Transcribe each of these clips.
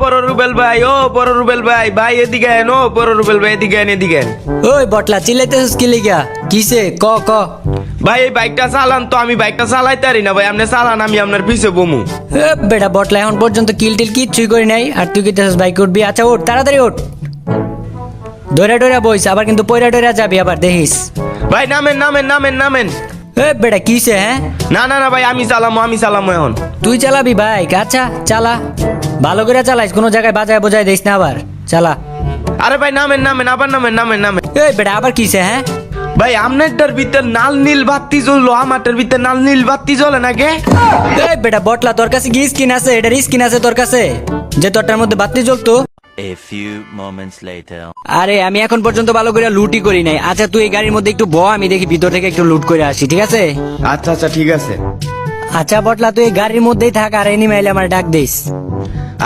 পর রুবেল ভাই ও রুবেল ভাই ভাই এদিকে আন ও রুবেল ভাই এদিকে আন এদিকে আন ওই বটলা চিল্লাইতেছিস কি লিগা? কিসে? ক ক। ভাই এই বাইকটা চালান তো আমি বাইকটা চালাইতে পারি না ভাই আপনি চালান আমি আপনার পিছে বমু। এ, বেটা বটলা এখন পর্যন্ত কিল টিল কিচ্ছুই করি নাই আর তুই কি বাইক উঠবি? আচ্ছা ওঠ তাড়াতাড়ি ওঠ দৌড়া ডোরা বইস আবার কিন্তু পয়রা ডোরা যাবি আবার দেখিস। ভাই নামেন নামেন নামেন নামেন। এ বেটা কিসে হ্যাঁ? না না না ভাই আমি চালামো আমি চালামো এখন। তুই চালাবি বাইক আচ্ছা চালা। ভালো করে চালাইস কোনো জায়গায় বাজায় বোঝায় দিস না আবার। চালা। আরে ভাই নামেন নামেন আবার নামেন নামেন নামেন। এই বেটা আবার কিসে হ্যাঁ? ভাই আপনারটার ভিতর নাল নীল বাতি জ্বললো আমারটার ভিতর নাল নীল বাতি জ্বলে না কে এই বেটা বটলা তোর কাছে কি স্কিন আছে? এটার স্কিন আছে তোর কাছে? যে তোরটার মধ্যে বাতি জ্বলতো। A few moments later. আরে আমি এখন পর্যন্ত ভালো করে লুটই করি নাই। আচ্ছা তুই এই গাড়ির মধ্যে একটু ব আমি দেখি ভিতর থেকে একটু লুট করে আসি ঠিক আছে? আচ্ছা আচ্ছা ঠিক আছে। আচ্ছা বটলা তুই এই গাড়ির মধ্যেই থাক আর এনি মাইলে আমার ডাক দিস।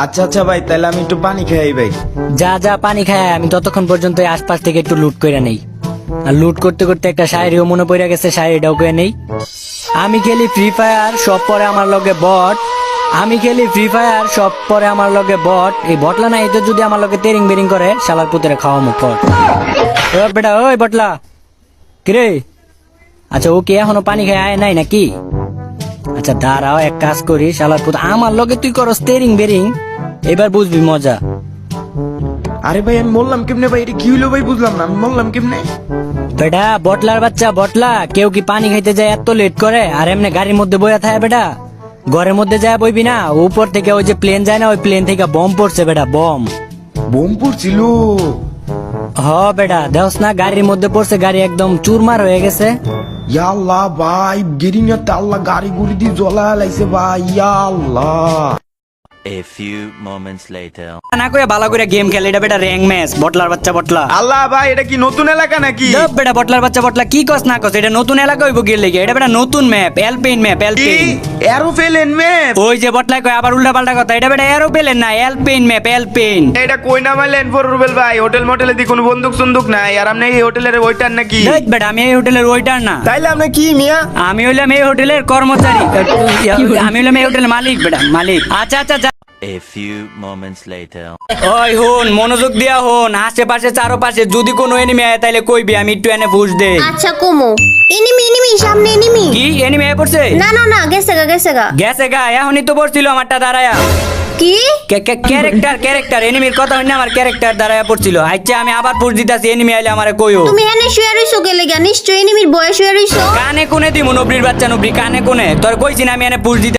আচ্ছা আচ্ছা ভাই, তাহলে আমি একটু পানি খাই, ভাই। যা যা, পানি খায়, আমি ততক্ষণ পর্যন্ত আশপাশ থেকে একটু লুট করে নেই। আর লুট করতে করতে একটা শায়েরিও মনে পড়ে গেছে, শায়েরিটাও করে নেই। আমি খেলি ফ্রি ফায়ার সব পরে আমার লগে বট আমি খেলি ফ্রি ফায়ার সব পরে আমার লগে বট এই বটলা না এতে যদি আমার লগে তেরিং বেরিং করে, শালার পুতরে খাওয়া মুখ বেটা, ওই বটলা কিরে? আচ্ছা ও কি এখনও পানি খায়, আয় নাই নাকি? আচ্ছা দাঁড়াও এক কাজ করি শালার পুত আমার লগে তুই করস তেরিং বেরিং এবার বুঝবি মজা। আরে ভাই আমি বললাম কেমনে ভাই? এটা কি হইল ভাই? বুঝলাম না আমি বললাম কেমনে? বেটা বটলার বাচ্চা বটলা কেউ কি পানি খাইতে যায় এত লেট করে? আর এমনি গাড়ির মধ্যে বইয়া থাকে বেটা। ঘরের মধ্যে যায় বইবি না উপর থেকে ওই যে প্লেন যায় না ওই প্লেন থেকে বম পড়ছে বেটা বম বোম পড়ছিল? হ, বেটা দেওস না, গাড়ির মধ্যে পড়ছে, গাড়ি একদম চুরমার হয়ে গেছে। ইয়া আল্লাহ ভাই গেরিনাতে আল্লাহ গাড়ি গুড়ি দিয়ে জ্বলা লাইছে, ভাই ইয়া A few moments later. না করে ভালো করে গেম খেলে এটা বেটা র্যাঙ্ক ম্যাচ বটলার বাচ্চা বটলা। আল্লাহ ভাই এটা কি নতুন এলাকা নাকি? দব বেটা বটলার বাচ্চা বটলা কি কস না কস এটা নতুন এলাকা হইব গিয়ে লেগে এটা বেটা নতুন ম্যাপ এলপেইন ম্যাপ কি? এলপেইন এরোপ্লেন ম্যাপ ওই যে বটলাই কয় আবার উল্টা পাল্টা কথা এটা বেটা এরোপ্লেন না এলপেইন ম্যাপ এলপেইন এটা কই না মারলেন ফর রুবেল ভাই হোটেল মোটেলে দি কোনো বন্দুক সন্দুক নাই আর আপনি এই হোটেলের ওইটার নাকি? দেখ বেটা আমি এই হোটেলের ওইটার না। তাইলে আপনি কি মিয়া? আমি হইলাম এই হোটেলের কর্মচারী। আমি হইলাম এই হোটেলের মালিক বেটা মালিক। আচ্ছা আচ্ছা। A few moments later. ওই হন মনোযোগ দিয়া হন আশেপাশে চারপাশে যদি কোনো এনিমি আয় তাহলে কইবি আমি একটু এনে বুঝ দে আচ্ছা কুমু। এনিমি এনিমি সামনে এনিমি কি এনিমি আয় পড়ছে? না না না গেছে গা গেছে গা। গেছে গা এখনই তো পড়ছিল আমারটা দাঁড়ায়া। কি? ক্যারেক্টার ক্যারেক্টার এনিমির কথা হইনা আমার ক্যারেক্টার দাঁড়ায়া পড়ছিল। আচ্ছা আমি আবার পুষ দিতাছি এনিমি আইলে আমারে কইও। তুমি এনে শুয়ে রইছো গেলে গা নিশ্চয় এনিমির বয়ে শুয়ে রইছো। কানে কোনে দিমু নবরির বাচ্চা নবরি কানে কোনে? তোর কইছি না আমি এনে পুষ দিতে